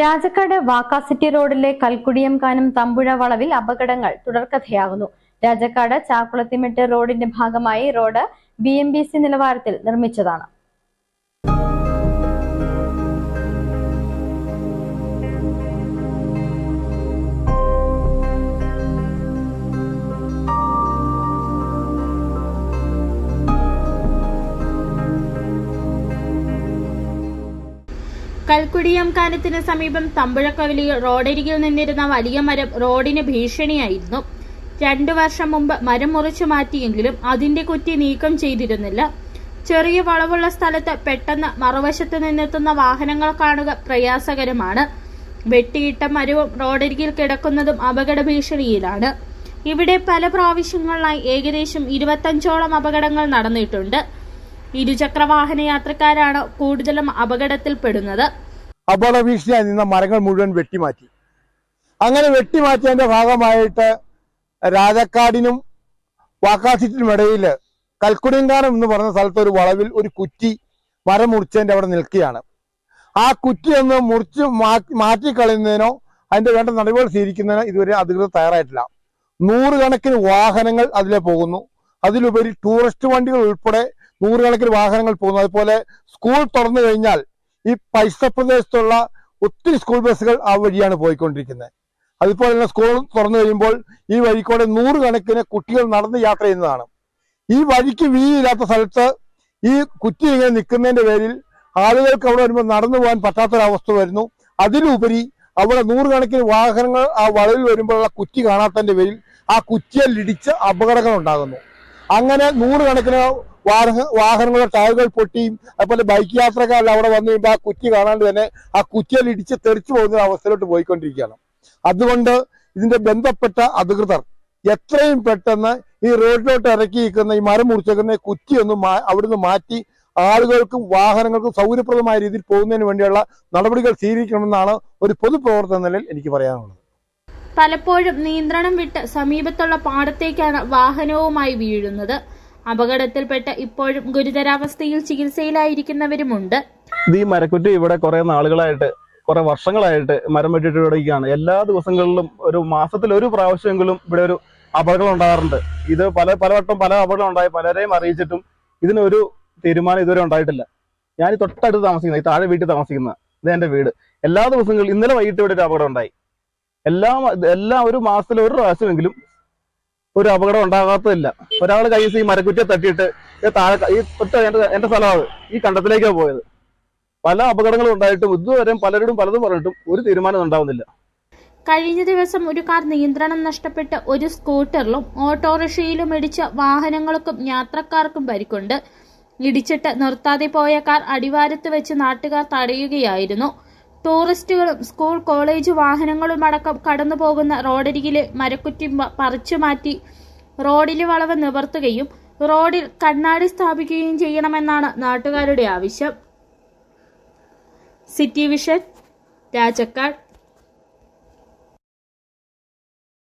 രാജക്കാട് വാക്കാസിറ്റി റോഡിലെ കൽക്കുടിയം കാനം തമ്പുഴ വളവിൽ അപകടങ്ങൾ തുടർക്കഥയാകുന്നു രാജക്കാട് ചാക്കുളത്തിമെട്ട് റോഡിന്റെ ഭാഗമായി റോഡ് ബി നിലവാരത്തിൽ നിർമ്മിച്ചതാണ്. കൽക്കുടിയം കാനത്തിന് സമീപം തമ്പുഴക്കവലി റോഡരികിൽ നിന്നിരുന്ന വലിയ മരം റോഡിന് ഭീഷണിയായിരുന്നു. രണ്ടു വർഷം മുമ്പ് മരം മുറിച്ചു മാറ്റിയെങ്കിലും അതിന്റെ കുറ്റി നീക്കം ചെയ്തിരുന്നില്ല. ചെറിയ വളവുള്ള സ്ഥലത്ത് പെട്ടെന്ന് മറുവശത്ത് നിന്നെത്തുന്ന വാഹനങ്ങൾ കാണുക പ്രയാസകരമാണ്. വെട്ടിയിട്ട മരവും റോഡരികിൽ കിടക്കുന്നതും അപകട ഭീഷണിയിലാണ്. ഇവിടെ പല പ്രാവശ്യങ്ങളിലായി ഏകദേശം ഇരുപത്തഞ്ചോളം അപകടങ്ങൾ നടന്നിട്ടുണ്ട്. ഇരുചക്ര വാഹന യാത്രക്കാരാണ് കൂടുതലും അപകടത്തിൽപ്പെടുന്നത്. അപകട ഭീഷണിയായി നിന്ന മരങ്ങൾ മുഴുവൻ വെട്ടിമാറ്റി. അങ്ങനെ വെട്ടിമാറ്റിയതിന്റെ ഭാഗമായിട്ട് രാജക്കാടിനും വാക്കാസിറ്റിനും ഇടയിൽ കൽക്കുടിയങ്കാനം എന്ന് പറഞ്ഞ സ്ഥലത്ത് ഒരു വളവിൽ ഒരു കുറ്റി മരം മുറിച്ചതിന്റെ അവിടെ നിൽക്കുകയാണ്. ആ കുറ്റി ഒന്ന് മുറിച്ച് മാറ്റി മാറ്റിക്കളയുന്നതിനോ അതിന്റെ വേണ്ട നടപടികൾ സ്വീകരിക്കുന്നതിനോ ഇതുവരെ അധികൃതർ തയ്യാറായിട്ടില്ല. നൂറുകണക്കിന് വാഹനങ്ങൾ അതിലെ പോകുന്നു. അതിലുപരി ടൂറിസ്റ്റ് വണ്ടികൾ ഉൾപ്പെടെ നൂറുകണക്കിന് വാഹനങ്ങൾ പോകുന്നു. അതുപോലെ സ്കൂൾ തുറന്നു കഴിഞ്ഞാൽ ഈ പൈസ പ്രദേശത്തുള്ള ഒത്തിരി സ്കൂൾ ബസ്സുകൾ ആ വഴിയാണ് പോയിക്കൊണ്ടിരിക്കുന്നത് അതുപോലെ തന്നെ സ്കൂൾ തുറന്നു കഴിയുമ്പോൾ ഈ വഴിക്കൂടെ നൂറുകണക്കിന് കുട്ടികൾ നടന്ന് യാത്ര ചെയ്യുന്നതാണ്. ഈ വഴിക്ക് വീതിയില്ലാത്ത സ്ഥലത്ത് ഈ കുറ്റി ഇങ്ങനെ നിൽക്കുന്നതിന്റെ പേരിൽ ആളുകൾക്ക് അവിടെ വരുമ്പോൾ നടന്നു പോകാൻ പറ്റാത്തൊരവസ്ഥ വരുന്നു. അതിലുപരി അവിടെ നൂറുകണക്കിന് വാഹനങ്ങൾ ആ വളവിൽ വരുമ്പോഴുള്ള കുറ്റി കാണാത്തതിന്റെ പേരിൽ ആ കുറ്റിയിൽ ഇടിച്ച് അപകടങ്ങൾ ഉണ്ടാകുന്നു. അങ്ങനെ നൂറുകണക്കിന് വാഹനങ്ങളുടെ ടയറുകൾ പൊട്ടിയും അതുപോലെ ബൈക്ക് യാത്രക്കാരിൽ അവിടെ വന്നു കഴിയുമ്പോൾ ആ കുറ്റി കാണാണ്ട് തന്നെ ആ കുറ്റിയിൽ ഇടിച്ച് തെറിച്ചു പോകുന്ന അവസ്ഥയിലോട്ട് പോയിക്കൊണ്ടിരിക്കുകയാണ്. അതുകൊണ്ട് ഇതിന്റെ ബന്ധപ്പെട്ട അധികൃതർ എത്രയും പെട്ടെന്ന് ഈ റോഡിലോട്ട് ഇറക്കി നിൽക്കുന്ന ഈ മരം മുറിച്ചേക്കുന്ന കുറ്റിയൊന്നും അവിടുന്ന് മാറ്റി ആളുകൾക്കും വാഹനങ്ങൾക്കും സൗകര്യപ്രദമായ രീതിയിൽ പോകുന്നതിന് വേണ്ടിയുള്ള നടപടികൾ സ്വീകരിക്കണമെന്നാണ് ഒരു പൊതുപ്രവർത്തന നിലയിൽ എനിക്ക് പറയാനുള്ളത്. പലപ്പോഴും നിയന്ത്രണം വിട്ട് സമീപത്തുള്ള പാടത്തേക്കാണ് വാഹനവുമായി വീഴുന്നത്. അപകടത്തിൽപ്പെട്ട് ഇപ്പോഴും ഗുരുതരാവസ്ഥയിൽ ചികിത്സയിലായിരിക്കുന്നവരുമുണ്ട്. ഈ മരക്കുറ്റി ഇവിടെ കുറെ നാളുകളായിട്ട് കുറെ വർഷങ്ങളായിട്ട് മരം വെട്ടിട്ട് ഇവിടേക്കാണ് എല്ലാ ദിവസങ്ങളിലും ഒരു മാസത്തിൽ ഒരു പ്രാവശ്യമെങ്കിലും ഇവിടെ ഒരു അപകടം ഉണ്ടാകാറുണ്ട്. ഇത് പല പലവട്ടം പല അപകടം ഉണ്ടായി. പലരെയും അറിയിച്ചിട്ടും ഇതിനൊരു തീരുമാനം ഇതുവരെ ഉണ്ടായിട്ടില്ല. ഞാൻ തൊട്ടടുത്ത് താമസിക്കുന്ന ഈ താഴെ വീട്ടിൽ താമസിക്കുന്ന ഇത് എന്റെ വീട്. എല്ലാ ദിവസങ്ങളിലും ഇന്നലെ വൈകിട്ട് ഇവിടെ ഒരു അപകടം ഉണ്ടായി. എല്ലാ എല്ലാ ഒരു മാസത്തിൽ ഒരു പ്രാവശ്യമെങ്കിലും ഒരു അപകടം ഉണ്ടാകാത്തതില്ല. ഒരാൾ കൈസ് ഈ മരക്കുറ്റിയെ തട്ടിയിട്ട് താഴെ ഈ തൊട്ട് എന്റെ എന്റെ സ്ഥലമാണ് ഈ കണ്ടത്തിലേക്കാണ് പോയത്. പല അപകടങ്ങളും ഉണ്ടായിട്ടും ഇതുവരെ പലരോടും പലതും പറഞ്ഞിട്ടും ഒരു തീരുമാനം ഉണ്ടാവുന്നില്ല. കഴിഞ്ഞ ദിവസം ഒരു കാർ നിയന്ത്രണം നഷ്ടപ്പെട്ട് ഒരു സ്കൂട്ടറിലും ഓട്ടോറിക്ഷയിലും ഇടിച്ച വാഹനങ്ങൾക്കും യാത്രക്കാർക്കും പരിക്കുണ്ട്. ഇടിച്ചിട്ട് നിർത്താതെ പോയ കാർ അടിവാരത്ത് വെച്ച് നാട്ടുകാർ തടയുകയായിരുന്നു. ടൂറിസ്റ്റുകളും സ്കൂൾ കോളേജ് വാഹനങ്ങളും അടക്കം കടന്നു പോകുന്ന റോഡരികിലെ മരക്കുറ്റി പറിച്ചു മാറ്റി റോഡിലെ വളവ് നിവർത്തുകയും റോഡിൽ കണ്ണാടി സ്ഥാപിക്കുകയും ചെയ്യണമെന്നാണ് നാട്ടുകാരുടെ ആവശ്യം. City vision Rajakkad.